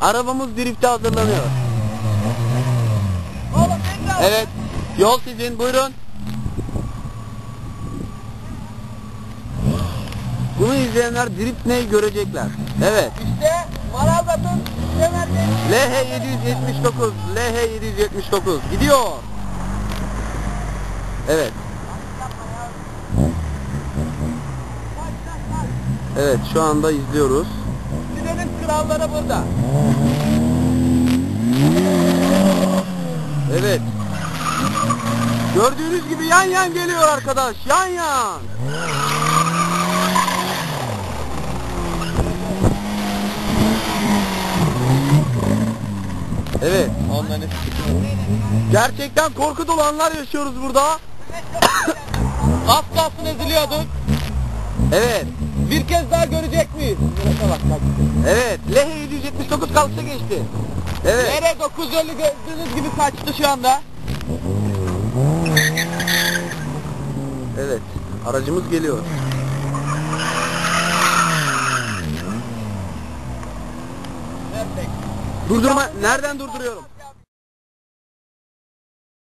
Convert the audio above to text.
Arabamız drifte hazırlanıyor. Evet. Yol sizin. Buyurun. Bunu izleyenler drift neyi görecekler. Evet. İşte Marazat'ın temelde LH 779, LH 779 gidiyor. Evet. Evet şu anda izliyoruz. Kralları burada. Evet. Gördüğünüz gibi yan yan geliyor arkadaş. Yan yan. Evet. Onların Gerçekten korku dolu anlar yaşıyoruz burada. Az kalsın eziliyorduk. Evet. Bir kez daha görecek miyiz? Evet. LH 779 kalkışa geçti. Evet. Nereye 950 gördüğünüz gibi kaçtı şu anda. Evet. Aracımız geliyor. Perfect. Durdurma. Nereden durduruyorum?